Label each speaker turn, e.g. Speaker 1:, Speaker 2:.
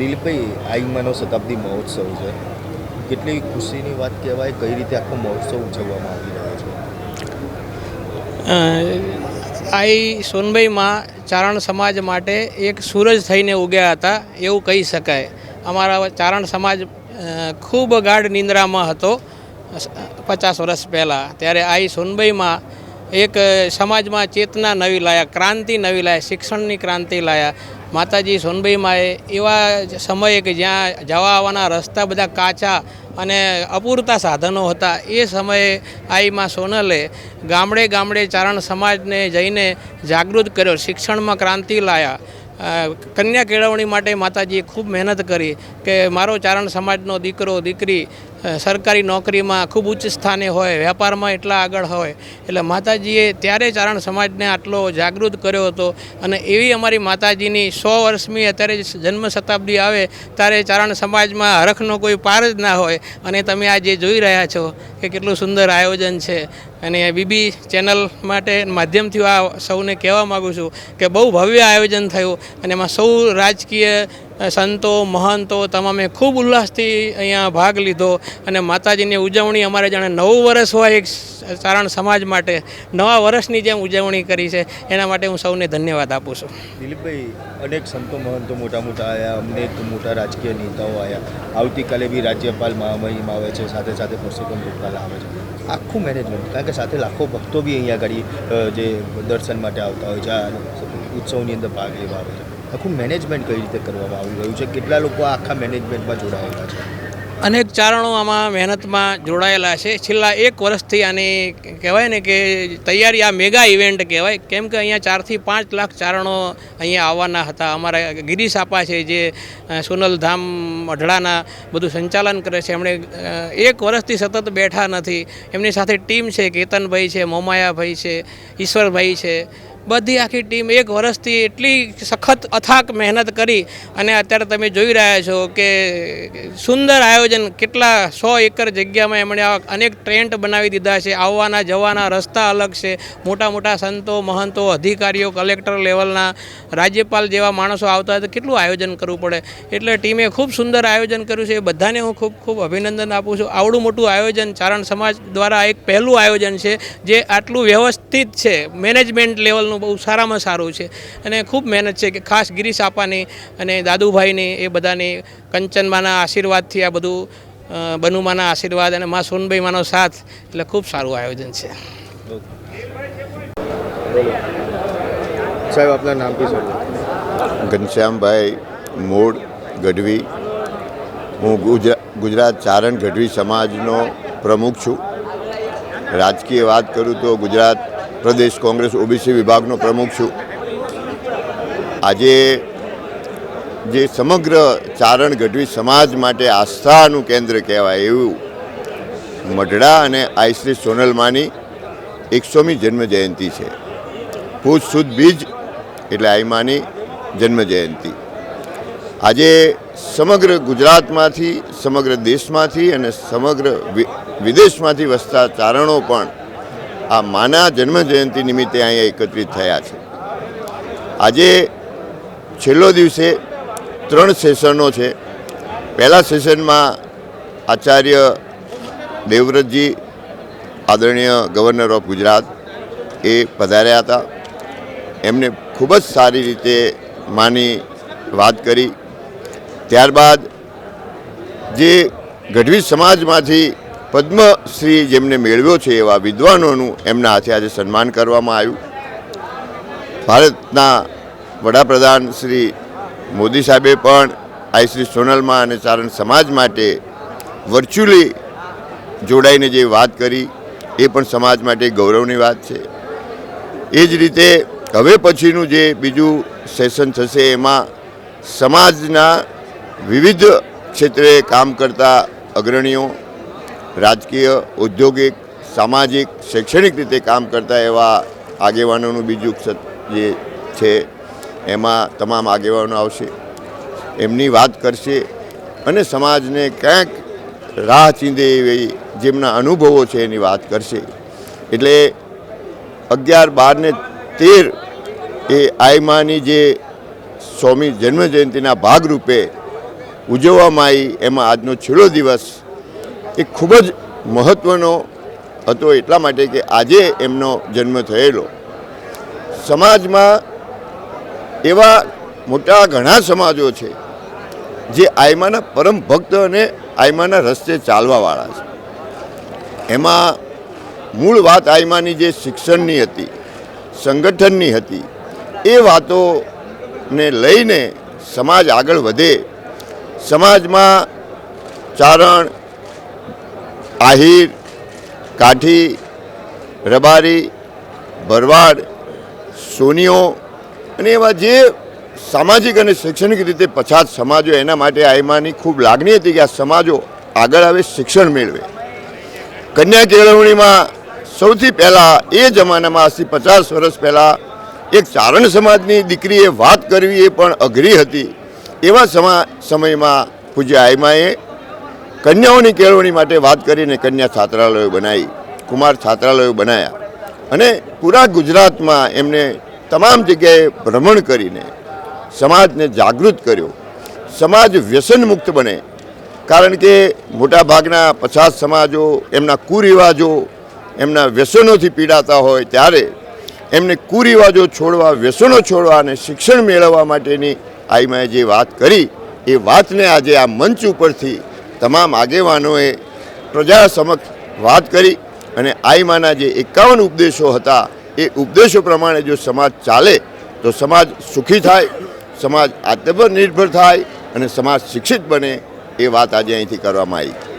Speaker 1: દિલીપભાઈ આઈમાનો શતાબ્દી મહોત્સવ છે? કેટલી ખુશીની વાત કહેવાય, કઈ રીતે આખો મહોત્સવ ઉજવવામાં આવી રહ્યો છે?
Speaker 2: આઈ સોનભાઈમાં ચારણ સમાજ માટે એક સૂરજ થઈને ઉગ્યા હતા, એવું કહી શકાય. અમારા ચારણ સમાજ ખૂબ ગાઢ નિંદ્રામાં હતો પચાસ વર્ષ પહેલાં. ત્યારે આઈ સોનભાઈમાં એક સમાજમાં ચેતના નવી લાયા, ક્રાંતિ નવી લાયા, શિક્ષણની ક્રાંતિ લાયા. માતાજી સોનભાઈમાં એવા સમયે કે જ્યાં જવા આવવાના રસ્તા બધા કાચા અને અપૂરતા સાધનો હતા, એ સમયે આઈમાં સોનલે ગામડે ગામડે ચારણ સમાજને જઈને જાગૃત કર્યો, શિક્ષણમાં ક્રાંતિ લાયા. કન્યા કેળવણી માટે માતાજીએ ખૂબ મહેનત કરી કે મારો ચારણ સમાજનો દીકરો, દીકરી સરકારી નોકરીમાં ખૂબ ઉચ્ચ સ્થાને હોય વેપારમાં એટલા આગળ હોય, એટલે માતાજીએ ત્યારે ચારણ સમાજને આટલો જાગૃત કર્યો હતો અને એવી અમારી માતાજીની સો વર્ષમી અત્યારે જન્મ શતાબ્દી આવે, ત્યારે ચારણ સમાજમાં હરખનો કોઈ પાર જ ના હોય. અને તમે આ જે જોઈ રહ્યા છો કે કેટલું સુંદર આયોજન છે. અને બીબી ચેનલ માટે માધ્યમથી આ સૌને કહેવા માગું છું કે બહુ ભવ્ય આયોજન થયું અને એમાં સૌ રાજકીય સંતો, મહંતો તમામે ખૂબ ઉલ્લાસથી અહીંયા ભાગ લીધો અને માતાજીની ઉજવણી અમારે જાણે નવું વર્ષ હોય એક ચારણ સમાજ માટે, નવા વર્ષની જેમ ઉજવણી કરી છે, એના માટે હું સૌને ધન્યવાદ આપું છું.
Speaker 1: દિલીપભાઈ, અનેક સંતો, મહંતો મોટા મોટા આવ્યા અનેક મોટા રાજકીય નેતાઓ આવ્યા આવતીકાલે બી રાજ્યપાલ મહામહિમ આવે છે, સાથે સાથે પુરુષોત્તમ રૂપાલ આવે છે. આખું મેનેજમેન્ટ કારણ કે સાથે લાખો ભક્તો બી અહીંયા આગળ જે દર્શન માટે આવતા હોય છે ઉત્સવની અંદર ભાગ લેવા આવે છે. આખું મેનેજમેન્ટ કઈ રીતે કરવામાં આવી રહ્યું છે? કેટલા લોકો આખા મેનેજમેન્ટમાં જોડાયેલા છે?
Speaker 2: અનેક ચારણો આમાં મહેનતમાં જોડાયેલા છે. છેલ્લા એક વર્ષથી આની કહેવાય ને કે તૈયારી આ મેગા ઇવેન્ટ કહેવાય. કેમ કે અહીંયા ચારથી પાંચ લાખ ચારણો અહીંયા આવવાના હતા. અમારા ગિરીશ છે જે સોનલ સોનલધામ અઢળાના બધું સંચાલન કરે છે. એમણે એક વર્ષથી સતત બેઠા નથી. એમની સાથે ટીમ છે, કેતનભાઈ છે, મોમાયાભાઈ છે, ઈશ્વરભાઈ છે. બધી આખી ટીમ એક વર્ષથી એટલી સખત અથાક મહેનત કરી અને અત્યારે તમે જોઈ રહ્યા છો કે સુંદર આયોજન કેટલા સો એકર જગ્યામાં એમણે અનેક ટ્રેન્ટ બનાવી દીધા છે, આવવાના જવાના રસ્તા અલગ છે, મોટા મોટા સંતો, મહંતો, અધિકારીઓ, કલેક્ટર લેવલના, રાજ્યપાલ જેવા માણસો આવતા હોય તો કેટલું આયોજન કરવું પડે? એટલે ટીમે ખૂબ સુંદર આયોજન કર્યું છે. એ બધાને હું ખૂબ ખૂબ અભિનંદન આપું છું. આવડું મોટું આયોજન ચારણ સમાજ દ્વારા એક પહેલું આયોજન છે, જે આટલું વ્યવસ્થિત છે, મેનેજમેન્ટ લેવલનું બહુ સારામાં સારું છે. અને ખૂબ મહેનત છે કે ખાસ ગિરીશ આપાની અને દાદુભાઈની એ બધાની કંચનમાના આશીર્વાદથી આ બધું બનુમાના આશીર્વાદ અને મા સોનભાઈ માનો સાથ એટલે ખૂબ સારું આયોજન છે.
Speaker 1: સાહેબ આપના નામ કી
Speaker 3: ઘનશ્યામભાઈ મૂળ ગઢવી. હું ગુજરા ગુજરાત ચારણ ગઢવી સમાજનો પ્રમુખ છું. રાજકીય વાત કરું તો ગુજરાત પ્રદેશ કોંગ્રેસ, ઓબીસી વિભાગનો પ્રમુખ છું. આજે જે સમગ્ર ચારણ ગઢવી સમાજ માટે આસ્થાનું કેન્દ્ર કહેવાય એવું મઢડા અને આઈશ્રી સોનલમાની એકસોમી જન્મજયંતિ છે. પૂજ સુદ બીજ એટલે આઈમાની જન્મ જયંતિ આજે સમગ્ર ગુજરાતમાંથી, સમગ્ર દેશમાંથી અને સમગ્ર વિદેશમાંથી વસતા ચારણો પણ આ માના જન્મ જયંતિ નિમિત્તે અહીંયા એકત્રિત થયા છે. આજે છેલ્લો દિવસે ત્રણ સેશનો છે. પહેલા સેશનમાં આચાર્ય દેવવ્રતજી, આદરણીય ગવર્નર ઓફ ગુજરાત એ પધાર્યા હતા. એમને ખૂબ જ સારી રીતે માની વાત કરી. ત્યારબાદ જે ગઢવી સમાજમાંથી પદ્મશ્રી જેમને મેળવ્યો છે એવા વિદ્વાનોનું એમના હાથે આજે સન્માન કરવામાં આવ્યું. ભારતના વડાપ્રધાન શ્રી મોદી સાહેબે પણ આઈ શ્રી સોનલમાં અને ચારણ સમાજ માટે વર્ચ્યુઅલી જોડાઈને જે વાત કરી, એ પણ સમાજ માટે ગૌરવની વાત છે. એ જ રીતે હવે પછીનું જે બીજું સેશન થશે, એમાં સમાજના વિવિધ ક્ષેત્રે કામ કરતા અગ્રણીઓ રાજકીય, ઔદ્યોગિક, સામાજિક, શૈક્ષણિક રીતે કામ કરતા એવા આગેવાનોનું બીજું જે છે, એમાં તમામ આગેવાનો આવશે, એમની વાત કરશે અને સમાજને ક્યાંક રાહ ચીંધે એવી જેમના અનુભવો છે એની વાત કરશે. એટલે અગિયાર, બાર ને તેર એ આઈમાની જે સ્વામી જન્મજયંતિના ભાગરૂપે ઉજવવામાં આવી એમાં આજનો છેલ્લો દિવસ એ ખૂબ જ મહત્ત્વનો હતો એટલા માટે કે આજે એમનો જન્મ થયેલો. સમાજમાં એવા મોટા ઘણા સમાજો છે, જે આયમાના પરમ ભક્ત અને આયમાના રસ્તે ચાલવાવાળા છે. એમાં મૂળ વાત આયમાની જે શિક્ષણની હતી, સંગઠનની હતી, એ વાતોને લઈને સમાજ આગળ વધે. સમાજમાં ચારણ આહિર, કાઠી, રબારી, ભરવાડ, સોનીઓ અને એવા જે સામાજિક અને શૈક્ષણિક રીતે પછાત સમાજો એના માટે આઈમાની ખૂબ લાગણી હતી કે આ સમાજો આગળ આવે, શિક્ષણ મેળવે. કન્યા કેળવણીમાં સૌથી પહેલાં એ જમાનામાં આજથી પચાસ વર્ષ પહેલાં એક ચારણ સમાજની દીકરીએ વાત કરવી એ પણ અઘરી હતી. એવા સમા, સમયમાં પૂજ્ય આયમાએ કન્યાઓની કેળવણી માટે વાત કરીને કન્યા છાત્રાલયો બનાવી, કુમાર છાત્રાલયો બનાવ્યા અને પૂરા ગુજરાતમાં એમને તમામ જગ્યાએ ભ્રમણ કરીને સમાજને જાગૃત કર્યો. સમાજ વ્યસન મુક્ત બને. કારણ કે મોટાભાગના પછાત સમાજો એમના કુરિવાજો એમના વ્યસનોથી પીડાતા હોય ત્યારે એમને કુરિવાજો છોડવા, વ્યસનો છોડવા અને શિક્ષણ મેળવવા માટેની આઈમાએ જે વાત કરી, એ વાતને આજે આ મંચ ઉપરથી તમામ આગેવાનોએ પ્રજા સમક્ષ વાત કરી અને આઈમાના જે એકાવન ઉપદેશો હતા, એ ઉપદેશો પ્રમાણે જો સમાજ ચાલે, તો સમાજ સુખી થાય, સમાજ આત્મનિર્ભર થાય અને સમાજ શિક્ષિત બને, એ વાત આજે અહીંથી કરવામાં આવી.